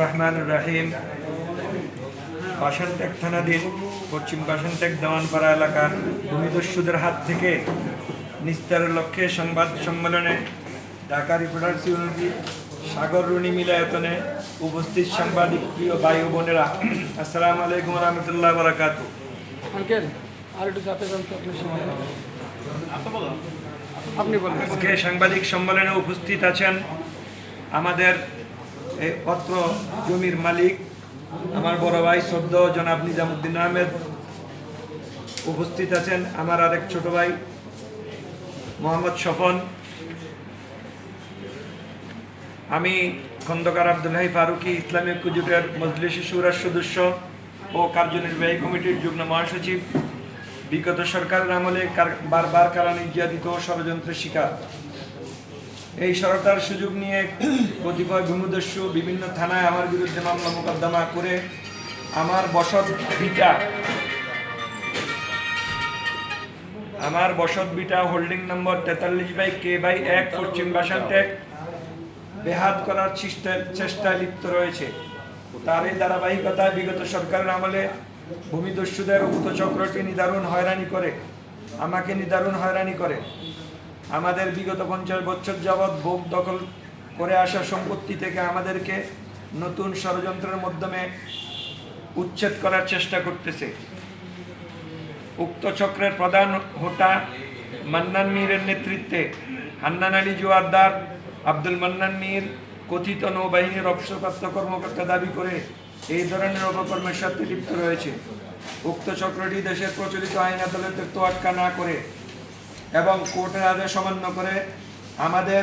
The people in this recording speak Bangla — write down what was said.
রহমান রাহিম। থানাধীন পশ্চিম এলাকার হাত থেকে লক্ষ্যে সংবাদ সম্মেলনে সাগর রুনি মিলায়তনে উপস্থিত সাংবাদিক প্রিয় ভাই বোনেরা। আসসালামু আলাইকুম রহমতুল্লাহ বারাকাতু আর একটু চাপে যান তো আপনি আপনি আজকে সাংবাদিক সম্মেলনে উপস্থিত আছেন আমাদের এই পত্র জমির মালিক আমার বড় ভাই সদ্য জনাব নিজামুদ্দিন আহমেদ। উপস্থিত আছেন আমার আরেক ছোট ভাই মোহাম্মদ স্বপন আমি খন্দকার আব্দুল হাই ফারুকি ইসলামী ঐক্য জোটের মজলিস সুরার সদস্য ও কার্যনির্বাহী কমিটির যুগ্ম মহাসচিব। বিগত সরকারের আমলে বারবার কারা নির্যাতিত ষড়যন্ত্রের শিকার। এই সরকার সুযোগ নিয়ে কতিপয় ভূমিদস্যু বিভিন্ন থানায় আমার বিরুদ্ধে মামলা মোকদ্দমা করে আমার বসত বিটা আমার বসত বিটা হোল্ডিং নম্বর তেতাল্লিশ বাই কে বাই এক পশ্চিম বাসানটেক বেহাত করার চেষ্টা- চেষ্টায় লিপ্ত রয়েছে। তার এই ধারাবাহিকতায় বিগত সরকারের আমলে ভূমিদস্যুদের উক্ত চক্রটি নিদারুণ হয়রানি করে। আমাকে নিদারুণ হয়রানি করে। আমাদের বিগত পঞ্চাশ বছর যাবৎ ভোগ দখল করে আসা সম্পত্তি থেকে আমাদেরকে নতুন ষড়যন্ত্রের মাধ্যমে উচ্ছেদ করার চেষ্টা করতেছে। উক্ত চক্রের প্রধান হোটা মান্নান মীরের নেতৃত্বে হান্নান আলী জোয়ারদার আব্দুল মান্নান মীর কথিত নৌবাহিনীর অবসরপ্রাপ্ত কর্মকর্তা দাবি করে এই ধরনের অপকর্মের সাথে লিপ্ত রয়েছে। উক্ত চক্রটি দেশের প্রচলিত আইন আদালতের তোয়াক্কা না করে এবং কোর্টের আদেশ অমান্য করে আমাদের